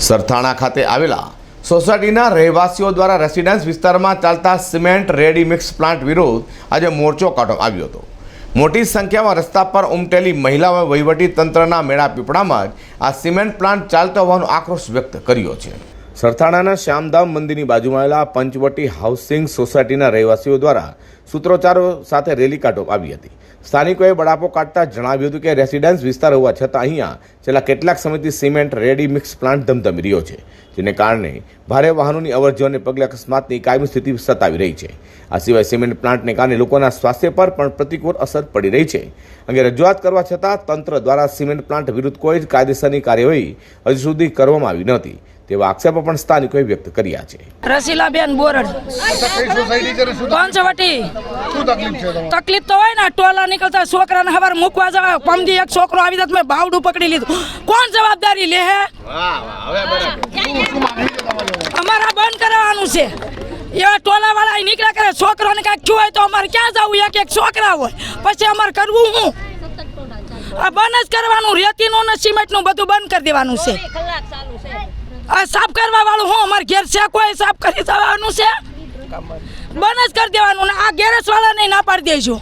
સરથાણા ખાતે આવેલા સોસાયટીના રહેવાસીઓ દ્વારા રેસિડેન્સ વિસ્તારમાં ચાલતા સિમેન્ટ રેડી મિક્સ પ્લાન્ટ વિરુદ્ધ આજે મોરચો કાઢવામાં આવ્યો હતો. મોટી સંખ્યામાં રસ્તા પર ઉમટેલી મહિલાઓએ તંત્રના મેળા પીપળામાં જ આ સિમેન્ટ પ્લાન્ટ ચાલતો હોવાનો આક્રોશ વ્યક્ત કર્યો છે. સરથાણાના શ્યામધામ મંદિરની બાજુમાં આવેલા પંચવટી હાઉસિંગ સોસાયટીના રહેવાસીઓ દ્વારા સૂત્રોચ્ચારો સાથે રેલી કાઢવામાં આવી હતી. સ્થાનિકોએ બળાપો કાઢતા જણાવ્યું હતું કે રેસિડેન્સ વિસ્તાર હોવા છતાં અહીંયા છેલ્લા કેટલાક સમયથી સિમેન્ટ, રેડી મિક્સ પ્લાન્ટ ધમધમી રહ્યો છે, જેને કારણે ભારે વાહનોની અવરજવરને પગલે અકસ્માતની કાયમી સ્થિતિ સતાવી રહી છે. આ સિવાય સિમેન્ટ પ્લાન્ટને કારણે લોકોના સ્વાસ્થ્ય પર પણ પ્રતિકૂળ અસર પડી રહી છે. અંગે રજૂઆત કરવા છતાં તંત્ર દ્વારા સિમેન્ટ પ્લાન્ટ વિરુદ્ધ કોઈ જ કાયદેસરની કાર્યવાહી હજુ સુધી કરવામાં આવી નહોતી. તેવા આક્ષેપો પણ સ્થાનિકોએ વ્યક્ત કર્યા છે. રસીલાબેન બોરડ. પંચવટી. તકલીફ છે તમારે? તકલીફ તો હોય ને ટોલા નીકળતા છોકરાને હવાર મૂકવા જવા પમદી એક છોકરો આવી જતો મેં બાવડું પકડી લીધું. કોણ જવાબદારી લે હે? અમારા બંધ કરવાનું છે. એવા ટોલા વાળા નીકળ્યા કરે છોકરાને કાંઈક થયું હોય તો અમારે ક્યાં જવું? એક એક છોકરા હોય. પછી અમારે કરવું હું? આ બંધ જ કરવાનું રેતીનું ને સિમેન્ટનું બધું બંધ કરી દેવાનું છે. આ સાફ કરવા વાળું હું અમારે ઘેર છે કોઈ સાફ કરી દેવાનું છે? બંધ જ કરી દેવાનું ને આ ગેરેજ વાળાને ના પાડી દેજો.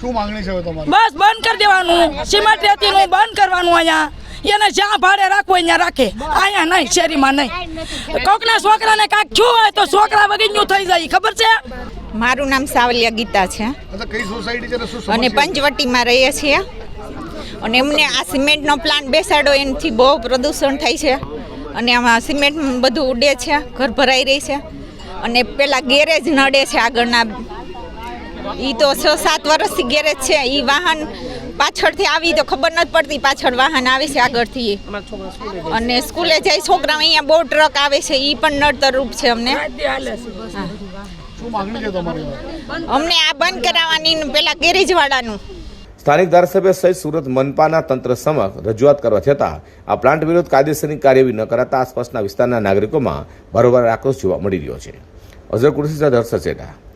શું માંગણી છે તમારી? બસ બંધ કરી દેવાનું. સિમેન્ટ રેતીનું બંધ કરવાનું અહીંયા. એને જ્યાં ભાડે રાખવું અહીંયા રાખે. અહીંયા નહીં શેરીમાં નહીં. કોકના છોકરાને કાંઈક થયું હોય તો છોકરા વગીનું થઈ જાય ખબર છે? મારું નામ સાવલિયા ગીતા છે. અચ્છા કઈ સોસાયટી છે ને શું અને? પંચવટીમાં રહીએ છીએ. અને એમને આ સિમેન્ટનો પ્લાન્ટ બેસાડો એનાથી બહુ પ્રદૂષણ થાય છે. અને આમાં સિમેન્ટ બધું ઉડે છે ઘર ભરાઈ રહી છે. અને પેલા ગેરેજ નડે છે આગળના. એ તો છ સાત વર્ષથી ગેરેજ છે. એ વાહન પાછળથી આવી તો ખબર નથી પડતી પાછળ વાહન આવે છે આગળથી. અને સ્કૂલે જાય છોકરા અહીંયા બહુ ટ્રક આવે છે એ પણ નડતરરૂપ છે અમને. શું માંગણી છે હવે? અમને આ બંધ કરાવવાની પેલા ગેરેજવાળાનું. સ્થાનિક ધારાસભ્ય સહિત સુરત મનપાના તંત્ર સમક્ષ રજૂઆત કરવા છતાં આ પ્લાન્ટ વિરુદ્ધ કાયદેસરની કાર્યવાહી ન કરાતા આસપાસના વિસ્તારના નાગરિકોમાં ભારોભાર આક્રોશ જોવા મળી રહ્યો છે. અઝર કુરશી સાથે હર્ષ